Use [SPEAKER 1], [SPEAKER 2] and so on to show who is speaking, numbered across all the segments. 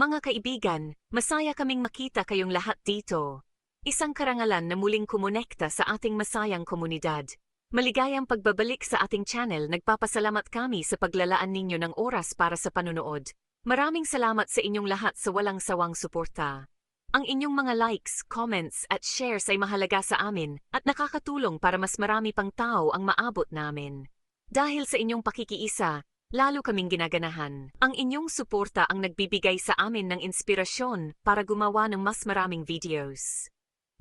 [SPEAKER 1] Mga kaibigan, masaya kaming makita kayong lahat dito. Isang karangalan na muling kumonekta sa ating masayang komunidad. Maligayang pagbabalik sa ating channel, nagpapasalamat kami sa paglalaan ninyo ng oras para sa panunood. Maraming salamat sa inyong lahat sa walang sawang suporta. Ang inyong mga likes, comments at shares ay mahalaga sa amin at nakakatulong para mas marami pang tao ang maabot namin. Dahil sa inyong pakikiisa, lalo kaming ginaganahan. Ang inyong suporta ang nagbibigay sa amin ng inspirasyon para gumawa ng mas maraming videos.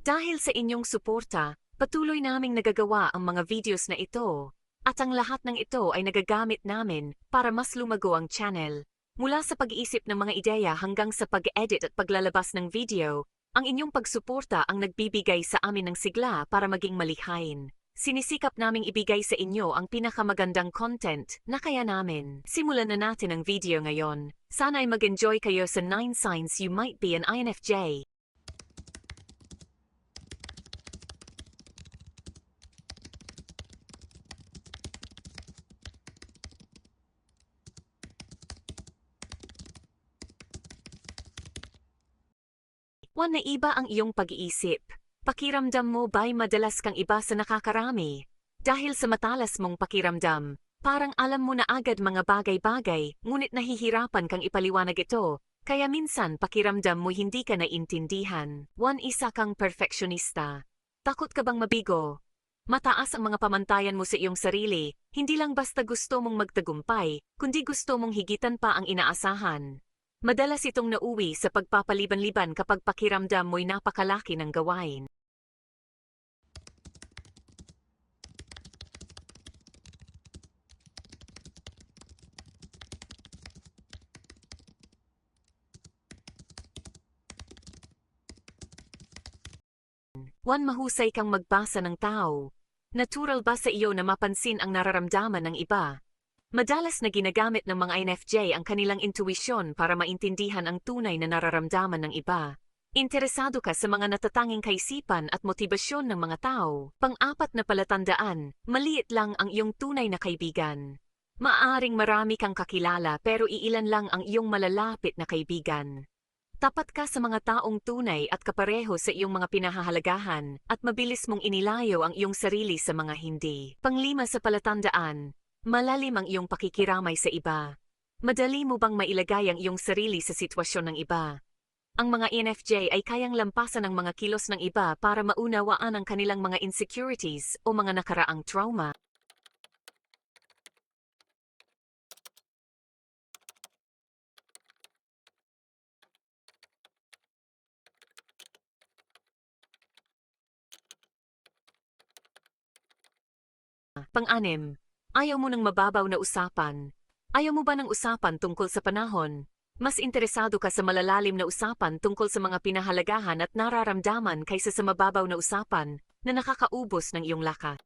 [SPEAKER 1] Dahil sa inyong suporta, patuloy naming nagagawa ang mga videos na ito, at ang lahat ng ito ay nagagamit namin para mas lumago ang channel. Mula sa pag-iisip ng mga ideya hanggang sa pag-edit at paglalabas ng video, ang inyong pagsuporta ang nagbibigay sa amin ng sigla para maging malikhain. Sinisikap naming ibigay sa inyo ang pinakamagandang content na kaya namin. Simulan na natin ang video ngayon. Sana ay mag-enjoy kayo sa 9 signs you might be an INFJ. One na iba ang iyong pag-iisip. Pakiramdam mo ba'y madalas kang iba sa nakakarami? Dahil sa matalas mong pakiramdam, parang alam mo na agad mga bagay-bagay, ngunit nahihirapan kang ipaliwanag ito, kaya minsan pakiramdam mo hindi ka naintindihan. One isa kang perfectionista. Takot ka bang mabigo? Mataas ang mga pamantayan mo sa iyong sarili, hindi lang basta gusto mong magtagumpay, kundi gusto mong higitan pa ang inaasahan. Madalas itong nauwi sa pagpapaliban-liban kapag pakiramdam mo'y napakalaki ng gawain. One mahusay kang magbasa ng tao. Natural ba sa iyo na mapansin ang nararamdaman ng iba? Madalas na ginagamit ng mga INFJ ang kanilang intuisyon para maintindihan ang tunay na nararamdaman ng iba. Interesado ka sa mga natatanging kaisipan at motibasyon ng mga tao. Pang-apat na palatandaan, maliit lang ang iyong tunay na kaibigan. Maaring marami kang kakilala pero iilan lang ang iyong malalapit na kaibigan. Tapat ka sa mga taong tunay at kapareho sa iyong mga pinahahalagahan at mabilis mong inilayo ang iyong sarili sa mga hindi. Panglima sa palatandaan, malalim ang iyong pakikiramay sa iba. Madali mo bang mailagay ang iyong sarili sa sitwasyon ng iba? Ang mga ENFJ ay kayang lampasan ang mga kilos ng iba para maunawaan ang kanilang mga insecurities o mga nakaraang trauma. Pang-anim, ayaw mo ng mababaw na usapan. Ayaw mo ba ng usapan tungkol sa panahon? Mas interesado ka sa malalalim na usapan tungkol sa mga pinahalagahan at nararamdaman kaysa sa mababaw na usapan na nakakaubos ng iyong lakas.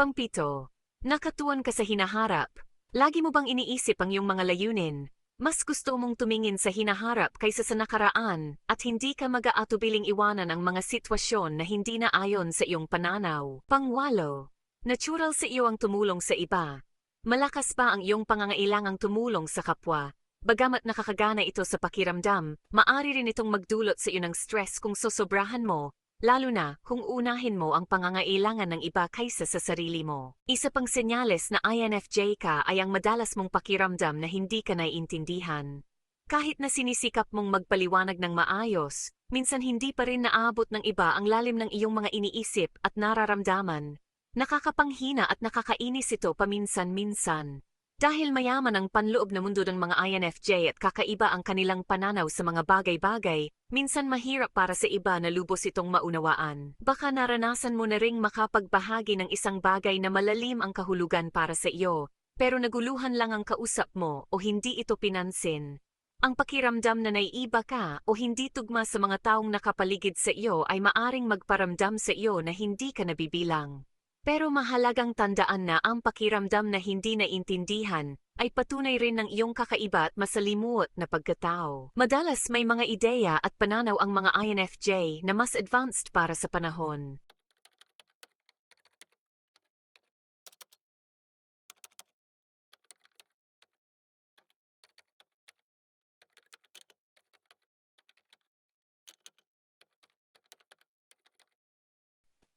[SPEAKER 1] Pangpito, nakatuon ka sa hinaharap. Lagi mo bang iniisip ang iyong mga layunin? Mas gusto mong tumingin sa hinaharap kaysa sa nakaraan at hindi ka mag-aatubiling iwanan ang mga sitwasyon na hindi na ayon sa iyong pananaw. Pangwalo, natural sa iyo ang tumulong sa iba. Malakas pa ang iyong pangangailangang tumulong sa kapwa. Bagamat nakakagana ito sa pakiramdam, maari rin itong magdulot sa iyo ng stress kung sosobrahan mo lalo na kung unahin mo ang pangangailangan ng iba kaysa sa sarili mo. Isa pang senyales na INFJ ka ay ang madalas mong pakiramdam na hindi ka naiintindihan. Kahit na sinisikap mong magpaliwanag ng maayos, minsan hindi pa rin naabot ng iba ang lalim ng iyong mga iniisip at nararamdaman. Nakakapanghina at nakakainis ito paminsan-minsan. Dahil mayaman ang panloob na mundo ng mga INFJ at kakaiba ang kanilang pananaw sa mga bagay-bagay, minsan mahirap para sa iba na lubos itong maunawaan. Baka naranasan mo na ring makapagbahagi ng isang bagay na malalim ang kahulugan para sa iyo, pero naguluhan lang ang kausap mo o hindi ito pinansin. Ang pakiramdam na naiiba ka o hindi tugma sa mga taong nakapaligid sa iyo ay maaring magparamdam sa iyo na hindi ka nabibilang. Pero mahalagang tandaan na ang pakiramdam na hindi naintindihan ay patunay rin ng iyong kakaiba at masalimuot na pagkatao. Madalas may mga ideya at pananaw ang mga INFJ na mas advanced para sa panahon.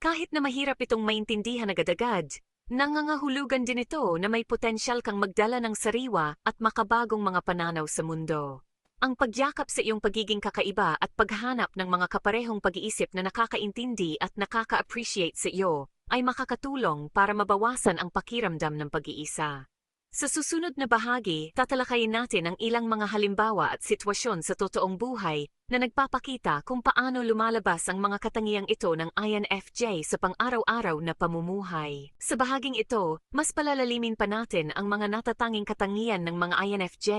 [SPEAKER 1] Kahit na mahirap itong maintindihan agad-agad, nangangahulugan din ito na may potensyal kang magdala ng sariwa at makabagong mga pananaw sa mundo. Ang pagyakap sa iyong pagiging kakaiba at paghanap ng mga kaparehong pag-iisip na nakakaintindi at nakaka-appreciate sa iyo ay makakatulong para mabawasan ang pakiramdam ng pag-iisa. Sa susunod na bahagi, tatalakayin natin ang ilang mga halimbawa at sitwasyon sa totoong buhay na nagpapakita kung paano lumalabas ang mga katangiang ito ng INFJ sa pang-araw-araw na pamumuhay. Sa bahaging ito, mas palalalimin pa natin ang mga natatanging katangian ng mga INFJ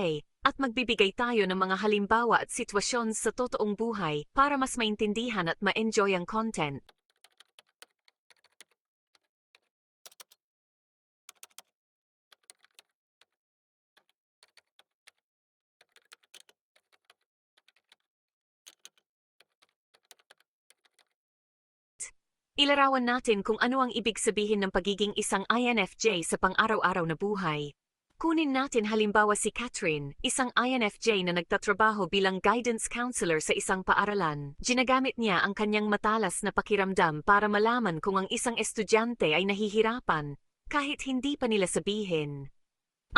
[SPEAKER 1] at magbibigay tayo ng mga halimbawa at sitwasyon sa totoong buhay para mas maintindihan at ma-enjoy ang content. Ilarawan natin kung ano ang ibig sabihin ng pagiging isang INFJ sa pang-araw-araw na buhay. Kunin natin halimbawa si Catherine, isang INFJ na nagtatrabaho bilang guidance counselor sa isang paaralan. Ginagamit niya ang kanyang matalas na pakiramdam para malaman kung ang isang estudyante ay nahihirapan, kahit hindi pa nila sabihin.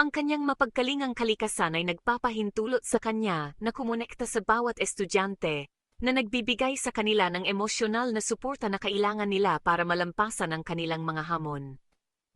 [SPEAKER 1] Ang kanyang mapagkalingang kalikasan ay nagpapahintulot sa kanya na kumonekta sa bawat estudyante na nagbibigay sa kanila ng emosyonal na suporta na kailangan nila para malampasan ang kanilang mga hamon.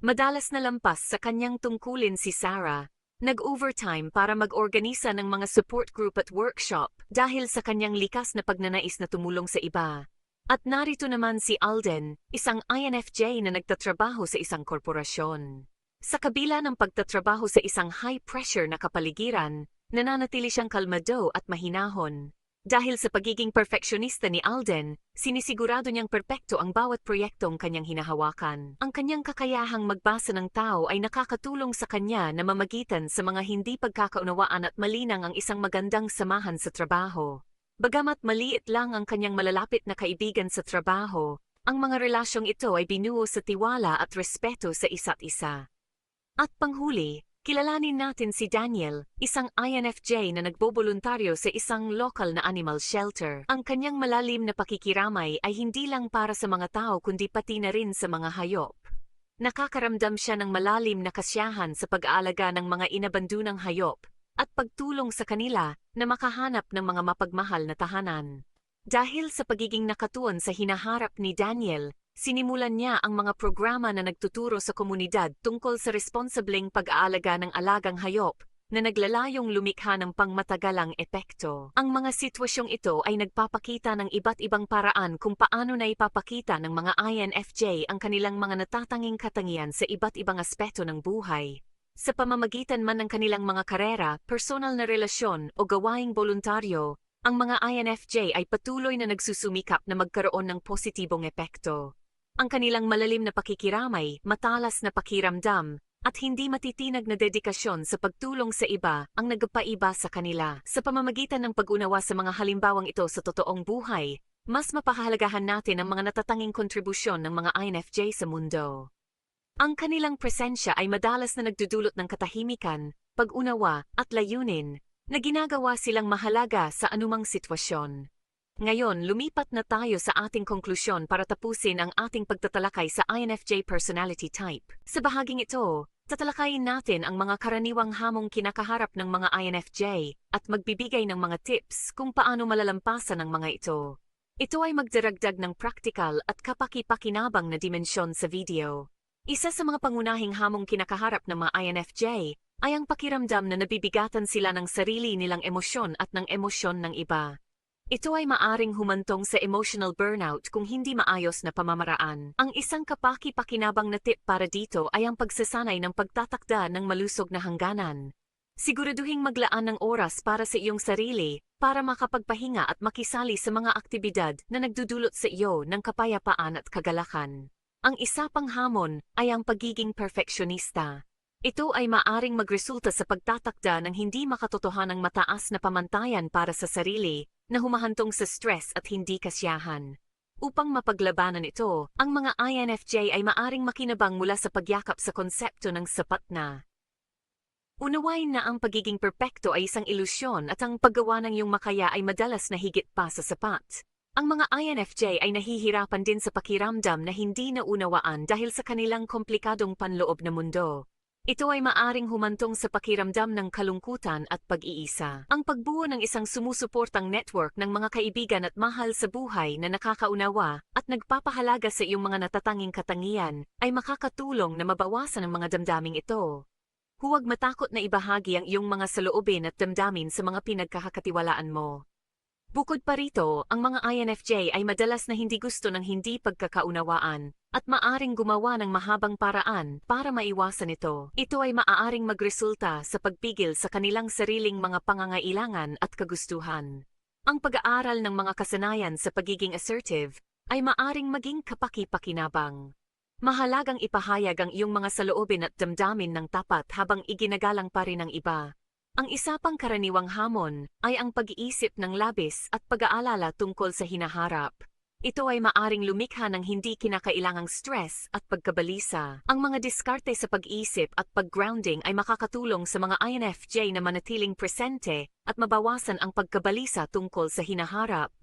[SPEAKER 1] Madalas na lampas sa kanyang tungkulin si Sarah, nag-overtime para mag-organisa ng mga support group at workshop dahil sa kanyang likas na pagnanais na tumulong sa iba. At narito naman si Alden, isang INFJ na nagtatrabaho sa isang korporasyon. Sa kabila ng pagtatrabaho sa isang high-pressure na kapaligiran, nananatili siyang kalmado at mahinahon. Dahil sa pagiging perfeksyonista ni Alden, sinisigurado niyang perpekto ang bawat proyektong kanyang hinahawakan. Ang kanyang kakayahang magbasa ng tao ay nakakatulong sa kanya na mamagitan sa mga hindi pagkakaunawaan at malinang ang isang magandang samahan sa trabaho. Bagamat maliit lang ang kanyang malalapit na kaibigan sa trabaho, ang mga relasyong ito ay binuo sa tiwala at respeto sa isa't isa. At panghuli, Kilalanin natin si Daniel, isang INFJ na nagboboluntaryo sa isang lokal na animal shelter. Ang kanyang malalim na pakikiramay ay hindi lang para sa mga tao kundi pati na rin sa mga hayop. Nakakaramdam siya ng malalim na kasiyahan sa pag-aalaga ng mga inabandunang hayop at pagtulong sa kanila na makahanap ng mga mapagmahal na tahanan. Dahil sa pagiging nakatuon sa hinaharap ni Daniel, Sinimulan niya ang mga programa na nagtuturo sa komunidad tungkol sa responsableng pag-aalaga ng alagang hayop na naglalayong lumikha ng pangmatagalang epekto. Ang mga sitwasyong ito ay nagpapakita ng iba't ibang paraan kung paano na ipapakita ng mga INFJ ang kanilang mga natatanging katangian sa iba't ibang aspeto ng buhay. Sa pamamagitan man ng kanilang mga karera, personal na relasyon o gawaing voluntaryo, ang mga INFJ ay patuloy na nagsusumikap na magkaroon ng positibong epekto. Ang kanilang malalim na pakikiramay, matalas na pakiramdam, at hindi matitinag na dedikasyon sa pagtulong sa iba ang nagpaiba sa kanila. Sa pamamagitan ng pag-unawa sa mga halimbawang ito sa totoong buhay, mas mapahalagahan natin ang mga natatanging kontribusyon ng mga INFJ sa mundo. Ang kanilang presensya ay madalas na nagdudulot ng katahimikan, pag-unawa, at layunin, na ginagawa silang mahalaga sa anumang sitwasyon. Ngayon, lumipat na tayo sa ating konklusyon para tapusin ang ating pagtatalakay sa INFJ personality type. Sa bahaging ito, tatalakayin natin ang mga karaniwang hamong kinakaharap ng mga INFJ at magbibigay ng mga tips kung paano malalampasan ang mga ito. Ito ay magdaragdag ng practical at kapaki-pakinabang na dimensyon sa video. Isa sa mga pangunahing hamong kinakaharap ng mga INFJ ay ang pakiramdam na nabibigatan sila ng sarili nilang emosyon at ng emosyon ng iba. Ito ay maaring humantong sa emotional burnout kung hindi maayos na pamamaraan. Ang isang kapaki-pakinabang na tip para dito ay ang pagsasanay ng pagtatakda ng malusog na hangganan. Siguraduhing maglaan ng oras para sa iyong sarili, para makapagpahinga at makisali sa mga aktibidad na nagdudulot sa iyo ng kapayapaan at kagalakan. Ang isa pang hamon ay ang pagiging perfeksyonista. Ito ay maaring magresulta sa pagtatakda ng hindi makatotohanang mataas na pamantayan para sa sarili na humahantong sa stress at hindi kasiyahan. Upang mapaglabanan ito, ang mga INFJ ay maaring makinabang mula sa pagyakap sa konsepto ng sapat na. Unawain na ang pagiging perpekto ay isang ilusyon at ang paggawa ng iyong makaya ay madalas na higit pa sa sapat. Ang mga INFJ ay nahihirapan din sa pakiramdam na hindi naunawaan dahil sa kanilang komplikadong panloob na mundo. Ito ay maaring humantong sa pakiramdam ng kalungkutan at pag-iisa. Ang pagbuo ng isang sumusuportang network ng mga kaibigan at mahal sa buhay na nakakaunawa at nagpapahalaga sa iyong mga natatanging katangian ay makakatulong na mabawasan ang mga damdaming ito. Huwag matakot na ibahagi ang iyong mga saloobin at damdamin sa mga pinagkakatiwalaan mo. Bukod pa rito, ang mga INFJ ay madalas na hindi gusto ng hindi pagkakaunawaan at maaring gumawa ng mahabang paraan para maiwasan ito. Ito ay maaaring magresulta sa pagpigil sa kanilang sariling mga pangangailangan at kagustuhan. Ang pag-aaral ng mga kasanayan sa pagiging assertive ay maaring maging kapaki-pakinabang. Mahalagang ipahayag ang iyong mga saloobin at damdamin ng tapat habang iginagalang pa rin ng iba. Ang isa pang karaniwang hamon ay ang pag-iisip ng labis at pag-aalala tungkol sa hinaharap. Ito ay maaring lumikha ng hindi kinakailangang stress at pagkabalisa. Ang mga diskarte sa pag-iisip at pag-grounding ay makakatulong sa mga INFJ na manatiling presente at mabawasan ang pagkabalisa tungkol sa hinaharap.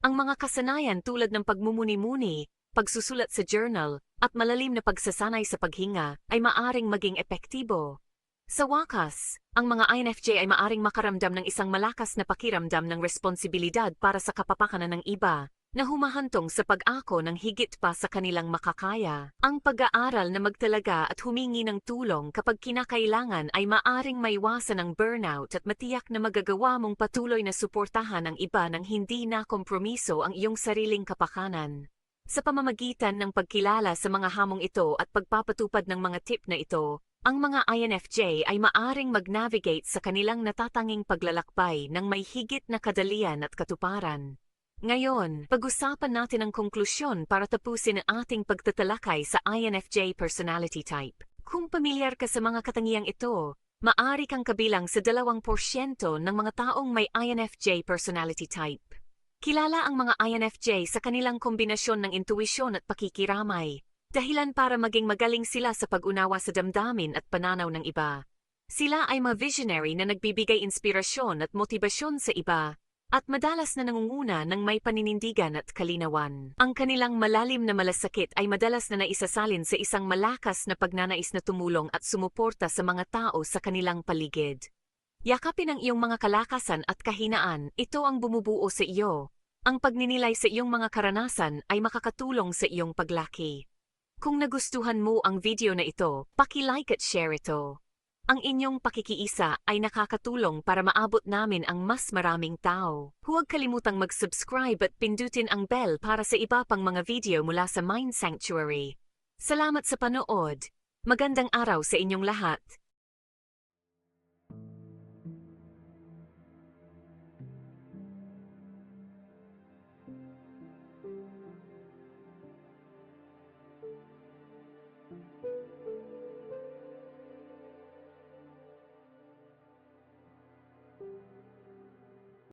[SPEAKER 1] Ang mga kasanayan tulad ng pagmumuni-muni, pagsusulat sa journal, at malalim na pagsasanay sa paghinga ay maaring maging epektibo. Sa wakas, ang mga INFJ ay maaring makaramdam ng isang malakas na pakiramdam ng responsibilidad para sa kapapakanan ng iba, na humahantong sa pag-ako ng higit pa sa kanilang makakaya. Ang pag-aaral na magtalaga at humingi ng tulong kapag kinakailangan ay maaring maiwasan ang burnout at matiyak na magagawa mong patuloy na suportahan ang iba ng hindi na kompromiso ang iyong sariling kapakanan. Sa pamamagitan ng pagkilala sa mga hamong ito at pagpapatupad ng mga tip na ito, ang mga INFJ ay maaring mag-navigate sa kanilang natatanging paglalakbay ng may higit na kadalian at katuparan. Ngayon, pag-usapan natin ang konklusyon para tapusin ang ating pagtatalakay sa INFJ personality type. Kung pamilyar ka sa mga katangiang ito, maari kang kabilang sa 2% ng mga taong may INFJ personality type. Kilala ang mga INFJ sa kanilang kombinasyon ng intuisyon at pakikiramay, dahilan para maging magaling sila sa pag-unawa sa damdamin at pananaw ng iba. Sila ay mga visionary na nagbibigay inspirasyon at motibasyon sa iba, at madalas na nangunguna ng may paninindigan at kalinawan. Ang kanilang malalim na malasakit ay madalas na naisasalin sa isang malakas na pagnanais na tumulong at sumuporta sa mga tao sa kanilang paligid. Yakapin ang iyong mga kalakasan at kahinaan, ito ang bumubuo sa iyo. Ang pagninilay sa iyong mga karanasan ay makakatulong sa iyong paglaki. Kung nagustuhan mo ang video na ito, paki-like at share ito. Ang inyong pakikiisa ay nakakatulong para maabot namin ang mas maraming tao. Huwag kalimutang mag-subscribe at pindutin ang bell para sa iba pang mga video mula sa Mind Sanctuary. Salamat sa panood. Magandang araw sa inyong lahat.